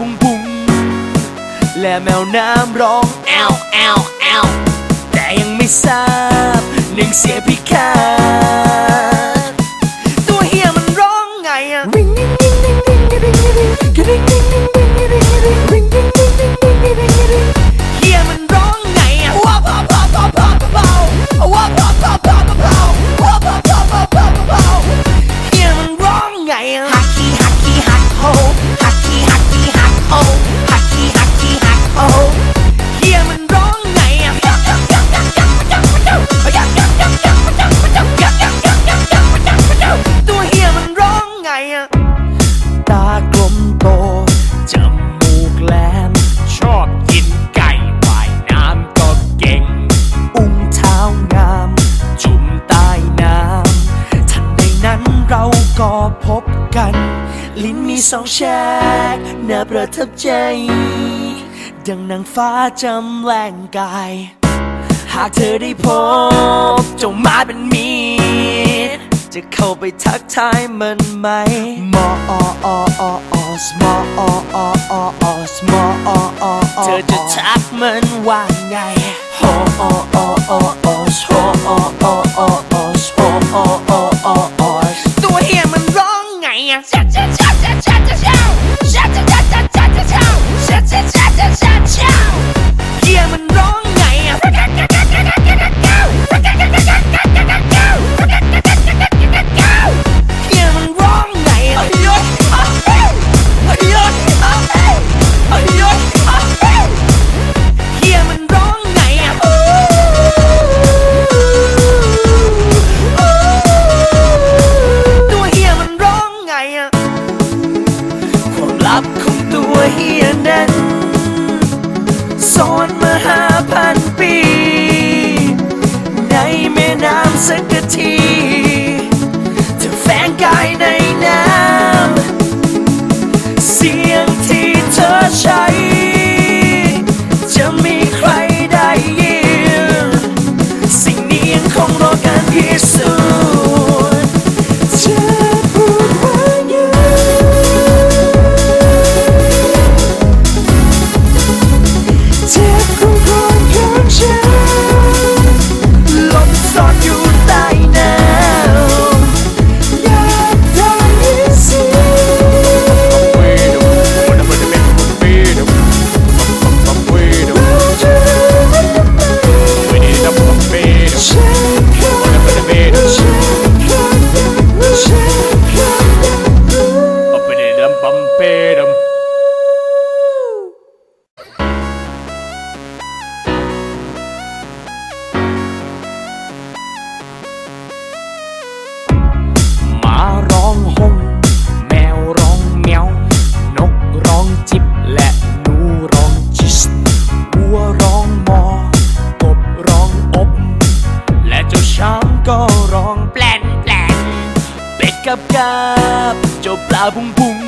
พุงพุงและแมวน้ำร้องแอลแอลแอลแต่ยังไม่ทราบหนึ่งเสียพิฆาต พบกัน ลิ้นมีสองแฉกน่าประทับใจ ดังนางฟ้าจำแรงกาย หากเธอได้พบจงมาเป็นมีจะเข้าไปทักทายมันไหมมอออออสมอออออสมออออเธอจะทักมันว่าไงฮอออออสฮอออออสฮออออ กับกาบเจ้าปลาบุ้งบุ้ง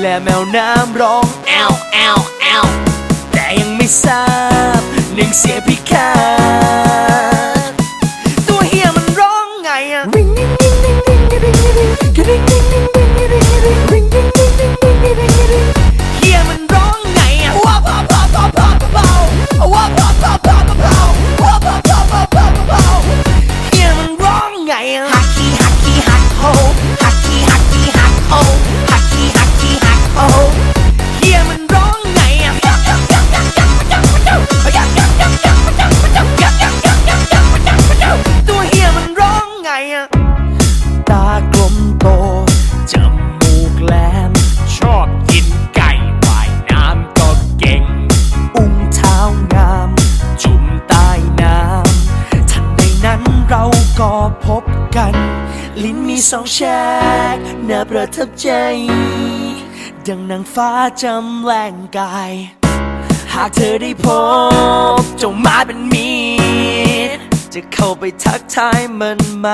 และแมวน้ำร้องแอวแอวแอวแต่ยังไม่ทราบหนึ่งเสียพิฆาต ลิ้นมีสองแฉกน่าประทับใจ ดังนางฟ้าจำแรงกาย หากเธอได้พบจงมาเป็นมีตจะเข้าไปทักทายมันไหม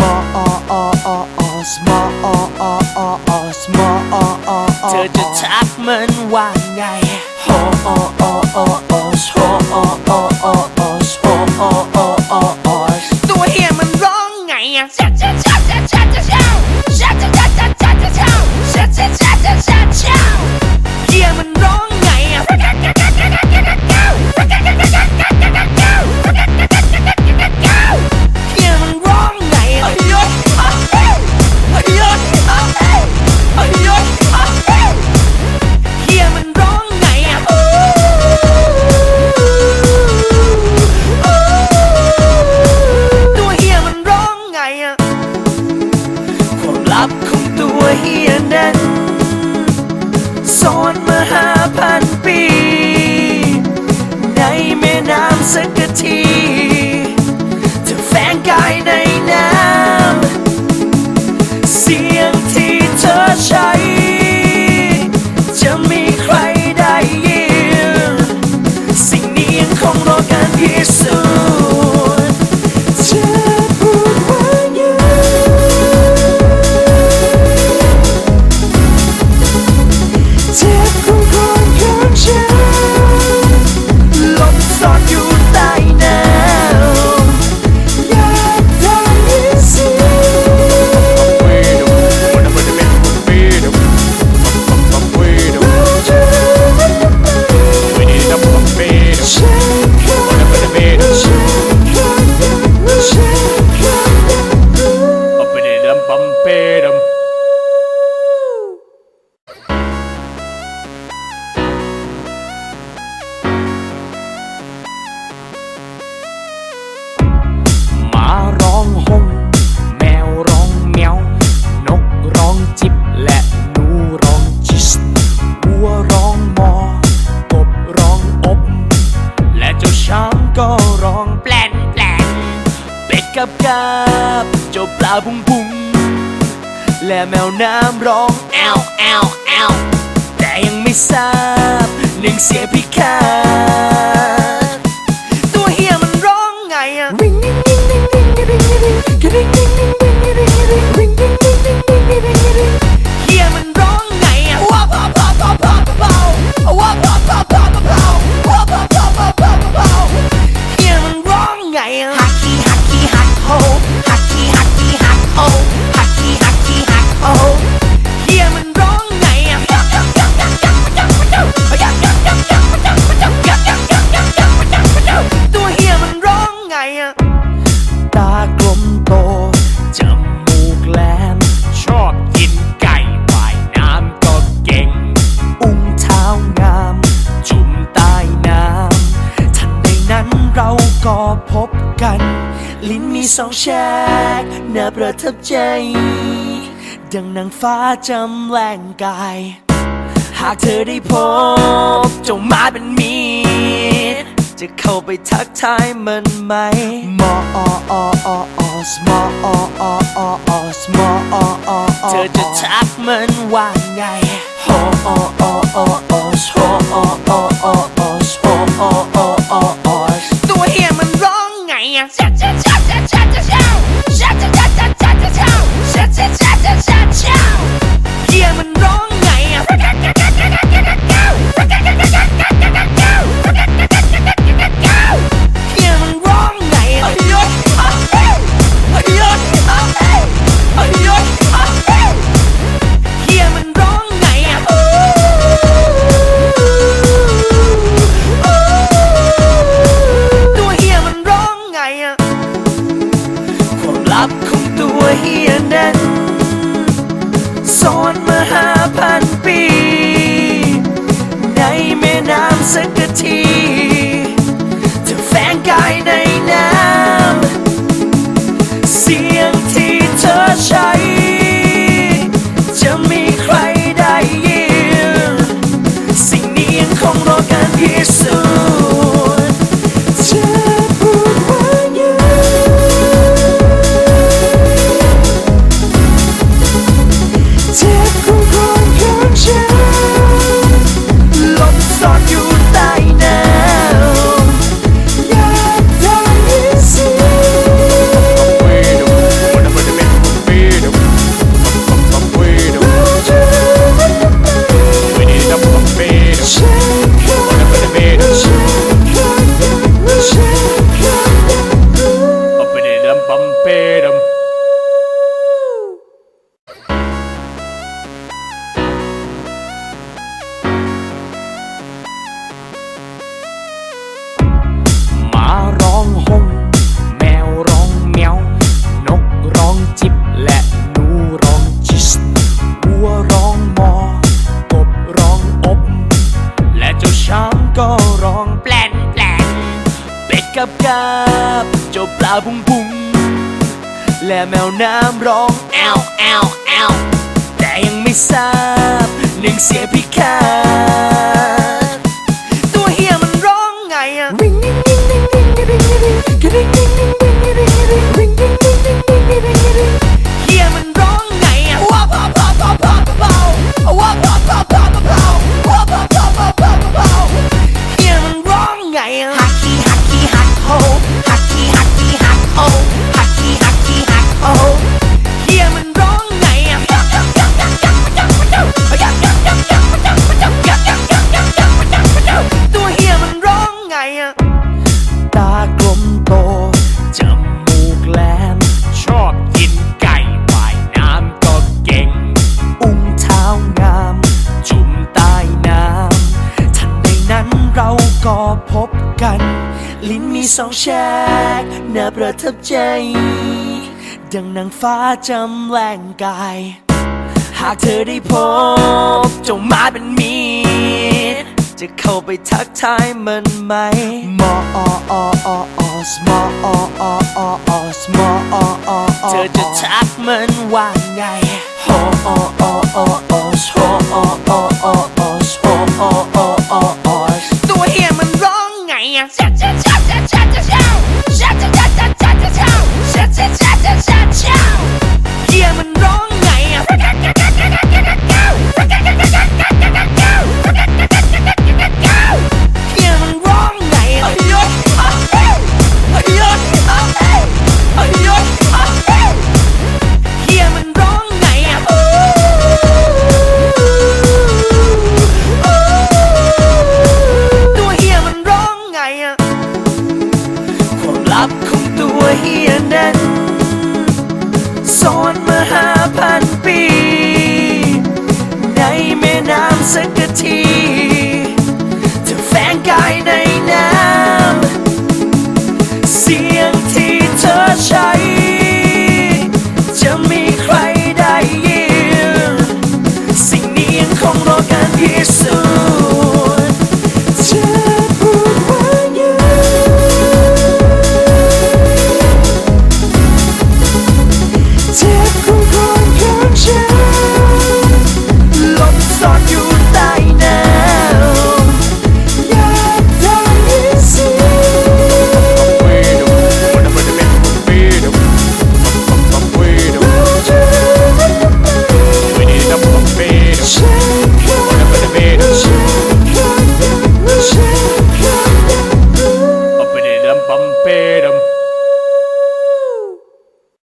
มออออออสมอออออสมออออเธอจะทักมันว่าไงโฮอออออสโฮออออ กายใกับกาบเจ้าปลาบุ้งบุ้งและแมวน้ำร้องแอวแอวแอวแต่ยังไม่ทราบหนึ่งเสียพิฆาต พบกัน ลิ้นมีสองแฉกน่าประทับใจ ดังนางฟ้าจำแรงกาย หากเธอได้พบจงมาเป็นมีตจะเข้าไปทักทายมันไหมมออออออสมออสมออเธอจะทักมันว่าไงโฮอออออสโฮออออ กับกาบเจ้าปลาบุ้งบุ้งและแมวน้ำร้องแอวแอวแอวแต่ยังไม่ทราบหนึ่งเสียพิฆาต ลิ้นมีสองแฉกน่าประทับใจ ดังนางฟ้าจำแรงกาย หากเธอได้พบ จงมาเป็นมีตจะเข้าไปทักทายมันไหมมอออออออสมอออออออสมอออออเธอจะทักมันว่าไงโฮออออออสโฮออออ guy named